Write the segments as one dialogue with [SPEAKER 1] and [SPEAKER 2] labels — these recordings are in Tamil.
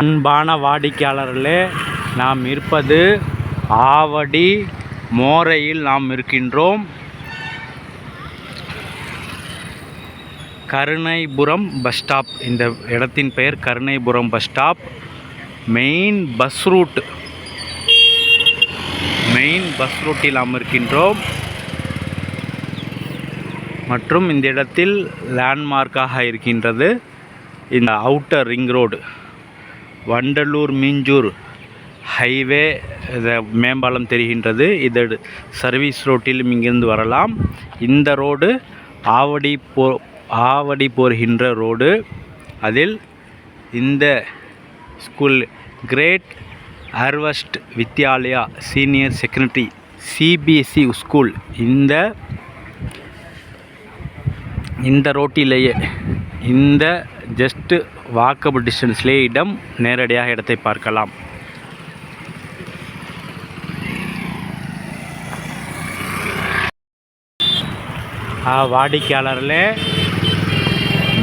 [SPEAKER 1] அன்பான வாடிக்கையாளர்களே நாம் இருப்பது ஆவடி மோரையில் நாம் இருக்கின்றோம். Karunaipuram bus stop. இந்த இடத்தின் பெயர் Karunaipuram bus stop. Main bus route. Main bus ரூட்டில் நாம் இருக்கின்றோம். மற்றும் இந்த இடத்தில் லேண்ட்மார்க்காக இருக்கின்றது. இந்த outer ring road Vandalur Minjur highway மேம்பாலம் தெரிகின்றது. இது சர்வீஸ் ரோட்டிலும் இங்கிருந்து வரலாம். இந்த ரோடு ஆவடி போ ஆவடி போகின்ற ரோடு. அதில் இந்த school great harvest Vidyalaya senior secondary CBSE school. இந்த இந்த ரோட்டிலேயே இந்த ஜஸ்ட்டு வாக்கபிள் டிஸ்டன்ஸ்லேயே இடம் நேரடியாக இடத்தை பார்க்கலாம். வாடிக்கையாளரில்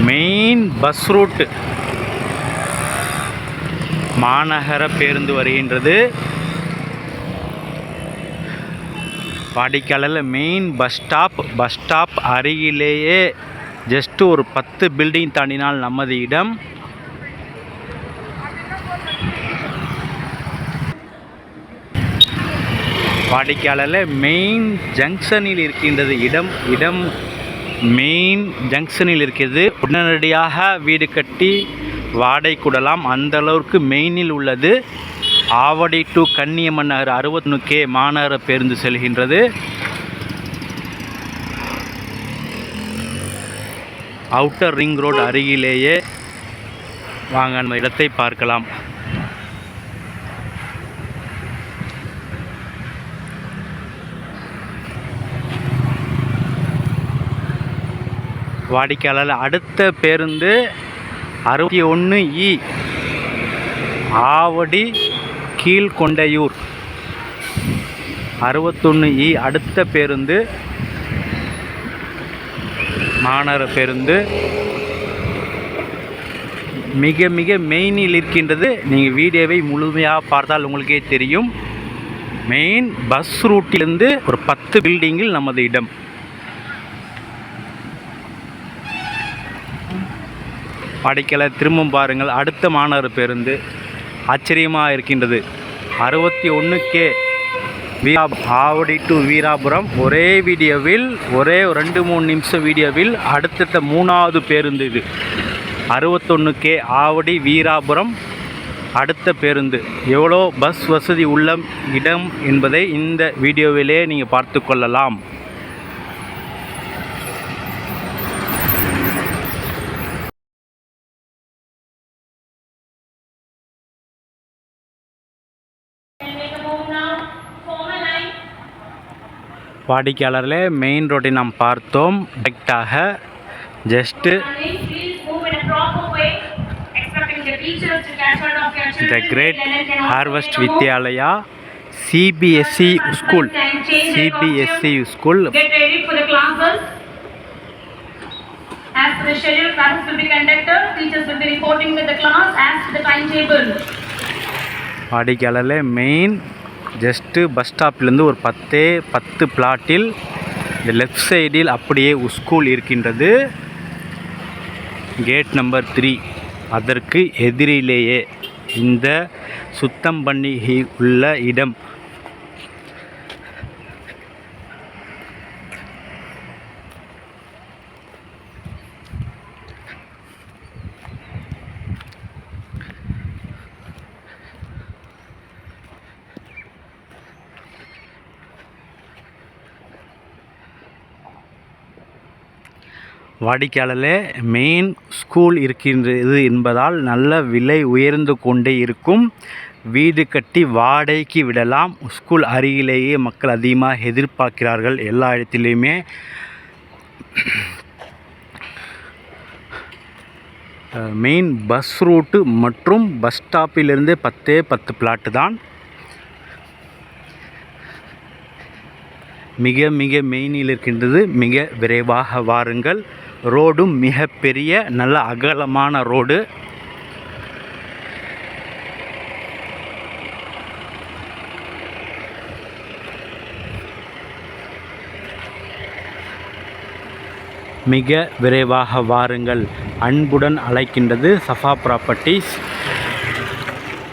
[SPEAKER 1] மெயின் பஸ் ரூட் மாநகர பேருந்து வருகின்றது. வாடிக்கையாளரில் main bus stop bus stop அருகிலேயே ஜஸ்ட்டு ஒரு பத்து பில்டிங் தாண்டினால் நமது இடம். வாடிக்கையாளரில் மெயின் ஜங்ஷனில் இருக்கின்றது இடம். இடம் மெயின் ஜங்ஷனில் இருக்கிறது. உடனடியாக வீடு கட்டி வாடகை கூடலாம். அந்த அளவுக்கு மெயினில் உள்ளது. ஆவடி டு கன்னியம்மன் நகர் அறுபத்தொன்று கே மாநகர பேருந்து செல்கின்றது. அவுட்டர் ரிங் ரோடு அருகிலேயே. வாங்க அந்த இடத்தை பார்க்கலாம். வாடிக்கையாளர் அடுத்த பேருந்து அறுபத்தி ஒன்று இ ஆவடி கீழ்கொண்டையூர். அறுபத்தொன்று இ e, அடுத்த பேருந்து மாநகர பேருந்து மிக மிக மெயினில் இருக்கின்றது. நீங்கள் வீடியோவை முழுமையாக பார்த்தால் உங்களுக்கே தெரியும். மெயின் பஸ் ரூட்டிலிருந்து ஒரு பத்து பில்டிங்கில் நமது இடம். படைக்கலை திரும்பவும் பாருங்கள். அடுத்த மாநகர பேருந்து ஆச்சரியமாக இருக்கின்றது. அறுபத்தி ஒன்று கே வீரா ஆவடி டு வீராபுரம். ஒரே வீடியோவில் ஒரே ரெண்டு மூணு நிமிஷம் வீடியோவில் அடுத்தடுத்த மூணாவது பேருந்து இது. அறுபத்தொன்று கே ஆவடி வீராபுரம் அடுத்த பேருந்து. எவ்வளோ பஸ் வசதி உள்ள இடம் என்பதை இந்த வீடியோவிலே நீங்கள் பார்த்து கொள்ளலாம்.
[SPEAKER 2] Can
[SPEAKER 1] வாடிக்கையாளர்களே மெயின் ரோட்டை நாம் பார்த்தோம் டேரெக்டாக just. The great harvest. Vidyalaya CBSE school CBSE school.
[SPEAKER 2] As per the schedule, classes will be conducted. Teachers will be reporting with the class as to the timetable.
[SPEAKER 1] வாடிக்கையாளரில் மெயின் ஜஸ்ட்டு பஸ் ஸ்டாப்லேருந்து ஒரு பத்தே பத்து பிளாட்டில் இந்த லெஃப்ட் சைடில் அப்படியே ஸ்கூல் இருக்கின்றது. Gate number three. அதற்கு எதிரிலேயே இந்த சுத்தம் பண்ணி உள்ள இடம். வாடிக்கையாளர்களே மெயின் ஸ்கூல் இருக்கின்றது என்பதால் நல்ல விலை உயர்ந்து கொண்டே இருக்கும். வீடு கட்டி வாடகைக்கு விடலாம். ஸ்கூல் அருகிலேயே மக்கள் அதிகமாக எதிர்பார்க்கிறார்கள் எல்லா இடத்துலையுமே. மெயின் பஸ் ரூட்டு மற்றும் பஸ் ஸ்டாப்பிலிருந்து பத்தே பத்து பிளாட்டு தான். மிக மிக மெயினில் இருக்கின்றது. மிக விரைவாக வாருங்கள். ரோடும் மிகப்பெரிய நல்ல அகலமான ரோடு. மிக விரைவாக வாருங்கள். அன்புடன் அழைக்கின்றது சஃபா ப்ராப்பர்ட்டிஸ்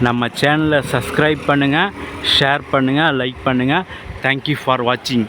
[SPEAKER 1] நம்ம சேனலை சப்ஸ்கிரைப் பண்ணுங்கள் ஷேர் பண்ணுங்கள் லைக் பண்ணுங்கள் தேங்க்யூ ஃபார் வாட்சிங்